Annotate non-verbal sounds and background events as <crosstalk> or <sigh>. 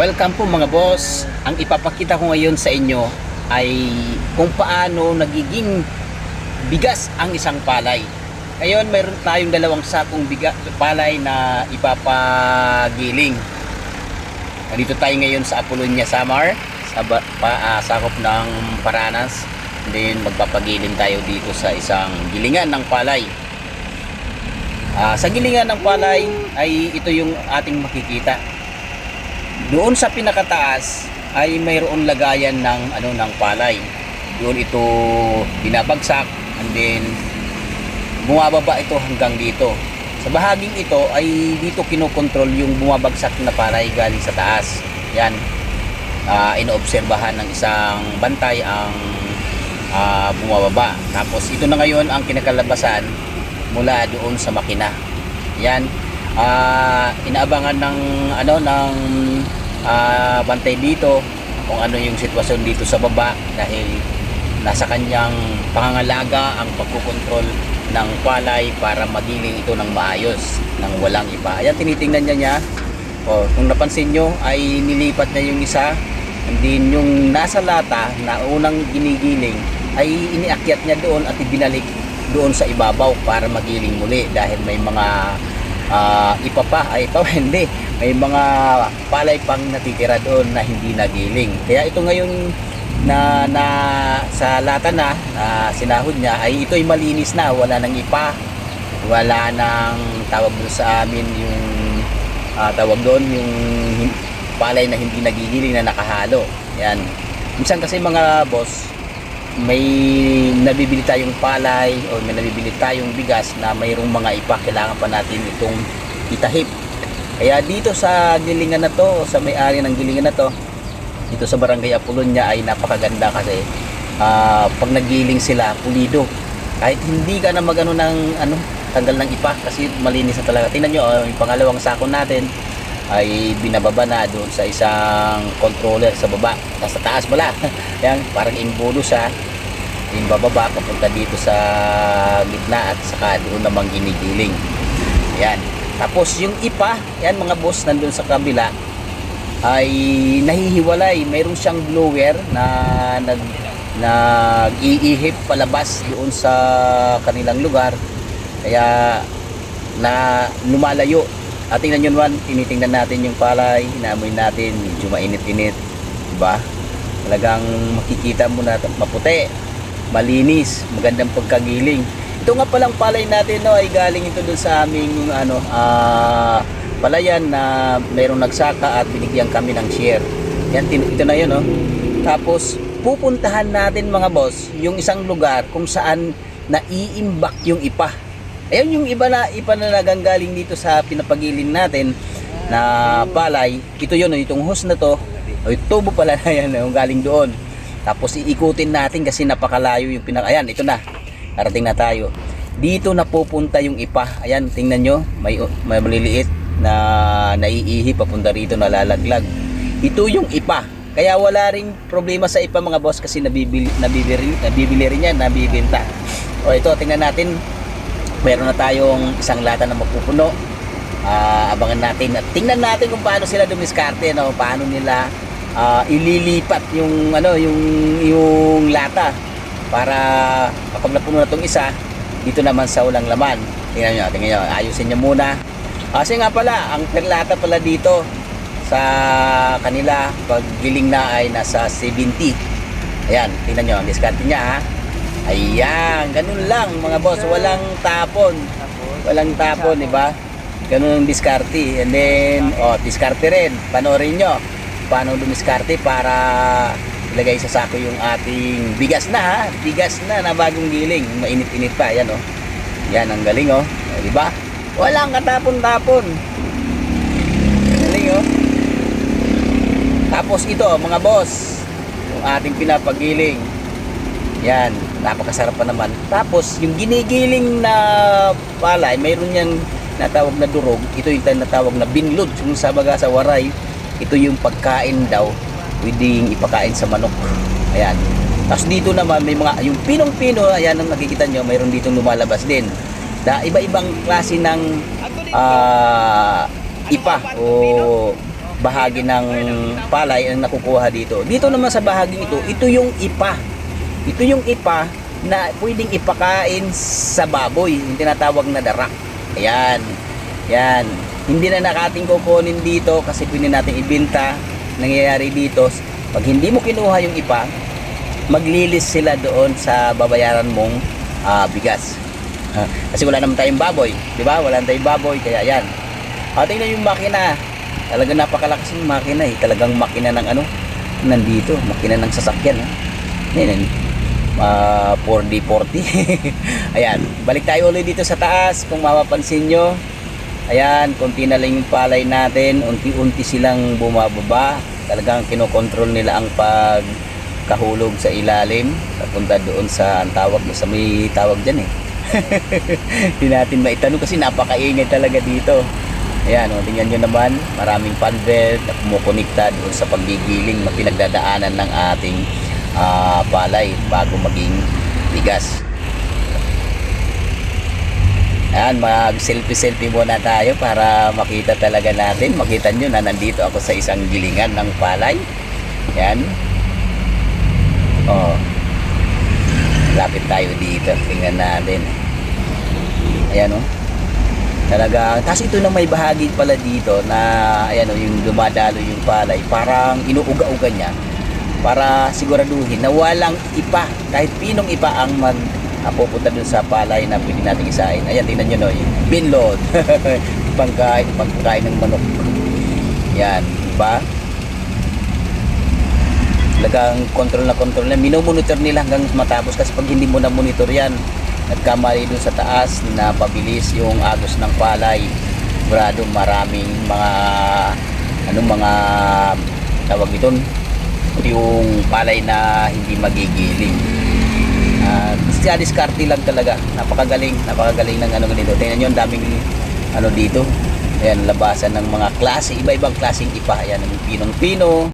Welcome po mga boss. Ang ipapakita ko ngayon sa inyo ay kung paano nagiging bigas ang isang palay. Ngayon mayroon tayong dalawang sakong biga, palay na ipapagiling. Nandito tayo ngayon sa Apolonia Samar, sa pa, ah, sakop ng Paranas. Then magpapagiling tayo dito sa isang gilingan ng palay. Ah, sa gilingan ng palay ay ito yung ating makikita. Doon sa pinakataas ay mayroon lagayan ng ano ng palay. Doon ito binabagsak and then bumababa ito hanggang dito. Sa bahaging ito ay dito kinokontrol yung bumabagsak na palay galing sa taas. Yan. Ah, inoobserbahan ng isang bantay ang ah, bumababa. Tapos ito na ngayon ang kinakalabasan mula doon sa makina. Yan. Ah, inaabangan ng ano ng ah, bantay dito kung ano yung sitwasyon dito sa baba dahil nasa kanyang pangangalaga ang pagkukontrol ng palay para magiling ito ng maayos ng walang iba. Ayan, tinitingnan niya niya. O, kung napansin nyo, ay nilipat niya yung isa. And then, yung nasa lata na unang ginigiling, ay iniakyat niya doon at ibinalik doon sa ibabaw para magiling muli dahil may mga ah, ipa pa, ay pa <laughs> hindi, may mga palay pang natitira doon na hindi nagiling. Kaya ito ngayon na, na sa lata na, na sinahod niya ay ito'y malinis na, wala nang ipa, wala nang tawag doon sa amin yung ah, tawag doon yung palay na hindi nagigiling na nakahalo. Yan. Minsan kasi mga boss, may nabibili tayong palay o may nabibili tayong bigas na mayroong mga ipa kailangan pa natin itong itahip. Kaya dito sa gilingan na to sa may-ari ng gilingan na to dito sa barangay Apolonia ay napakaganda kasi ah, pag nagiling sila pulido. Kahit hindi ka na magano ng ano tanggal ng ipa kasi malinis na talaga. Tingnan nyo oh, yung pangalawang sako natin ay binababa na doon sa isang controller sa baba. Nasa taas pala. <laughs> Yan parang imbudo siya. Yung bababa papunta dito sa gitna at saka doon namang ginigiling. Yan. Tapos yung ipa yan mga boss nandun sa kabila ay nahihiwalay. Mayroon siyang blower na nag nag-iihip palabas doon sa kanilang lugar. Kaya na lumalayo at tingnan nyo naman tinitingnan natin yung palay inamoy natin medyo mainit-init diba? Talagang makikita mo na maputi malinis magandang pagkagiling. Ito nga palang palay natin no ay galing ito dun sa aming ano ah palayan na mayroong nagsaka at binigyan kami ng share. Yan ito na yun no? Tapos pupuntahan natin mga boss yung isang lugar kung saan naiimbak yung ipa ayun yung iba na ipa na naganggaling dito sa pinapagilin natin na palay ito yun itong hose na to o yung tubo pala na yan yung galing doon tapos iikutin natin kasi napakalayo yung pinaka ayan ito na Karating na tayo. Dito na pupunta yung ipa. Ayan, tingnan nyo. May, may maliliit na naiihi papunta rito nalalaglag. Ito yung ipa. Kaya wala ring problema sa ipa mga boss kasi nabibili, nabibili, nabibili rin yan, nabibenta. O ito, tingnan natin. Meron na tayong isang lata na mapupuno. Ah, abangan natin at tingnan natin kung paano sila dumiskarte no? Paano nila ah, ililipat yung ano yung yung lata para kapag napuno na tong isa dito naman sa ulang laman. Tingnan nyo tingnan nyo ayusin nyo muna. Kasi nga pala ang perlata pala dito sa kanila pag giling na ay nasa 70 ayan tingnan nyo ang diskarte niya ha ayan ganun lang mga boss. Walang tapon. Walang tapon di ba? Ganun ang diskarte. And then oh diskarte rin. Panoorin nyo paano dumiskarte para ilagay sa sako yung ating bigas na ha? Bigas na na bagong giling. Mainit-init pa yan oh. Yan ang galing oh. Di ba? Walang katapon-tapon. Galing oh. Tapos ito mga boss yung ating pinapagiling. Yan napakasarap pa naman. Tapos yung ginigiling na palay mayroon yang natawag na durog. Ito yung tinatawag na binlod. Yung sa baga sa waray ito yung pagkain daw. Pwedeng ipakain sa manok. Ayan. Tapos dito naman may mga yung pinong-pino ayan ang nakikita nyo mayroon dito lumalabas din. Na iba-ibang klase ng ah, ipa o bahagi ng palay ang nakukuha dito. Dito naman sa bahaging ito, ito yung ipa. Ito yung ipa na pwedeng ipakain sa baboy, yung tinatawag na darak. Ayan. Yan. Hindi na nakating kukunin dito kasi pwede natin ibenta. Nangyayari dito, pag hindi mo kinuha yung ipa, maglilis sila doon sa babayaran mong ah, bigas. Kasi wala naman tayong baboy, di ba? Wala tayong baboy, kaya yan. Ah, tingnan yung makina. Talaga napakalakas ng makina eh. Talagang makina ng ano, nandito, makina ng sasakyan. Eh. Yan. Ah, 4D40. <laughs> Ayan, balik tayo ulit dito sa taas. Kung mapapansin nyo, ayan, konti na lang yung palay natin. Unti-unti silang bumababa. Talagang kinokontrol nila ang pag kahulog sa ilalim papunta doon sa ang tawag sa may tawag dyan eh <laughs> hindi natin maitanong kasi napakaingay talaga dito ayan o tingnan nyo naman maraming fan belt na kumukonekta doon sa paggigiling na pinagdadaanan ng ating ah, palay bago maging bigas ayan mag selfie selfie muna tayo para makita talaga natin makita nyo na nandito ako sa isang gilingan ng palay ayan Oh. Lapit tayo dito. Tingnan natin. Ayan oh. Talaga, kasi ito na may bahagi pala dito na ayan oh, yung dumadalo yung palay, parang inuuga-uga niya para siguraduhin na walang ipa, kahit pinong ipa ang mag ah, pupunta dun sa palay na pwede natin isain. Ayan, tingnan nyo no, yung binload. <laughs> pangkain, pangkain ng manok. Yan, diba? talagang control na control na minomonitor nila hanggang matapos kasi pag hindi mo na monitor yan nagkamali dun sa taas na pabilis yung agos ng palay sigurado maraming mga ano mga tawag ito yung palay na hindi magigiling. Uh, siya diskarte lang talaga. Napakagaling napakagaling ng ano ganito tingnan nyo ang daming ano dito. Ayan labasan ng mga klase iba-ibang klaseng ipa ayan yung pinong pino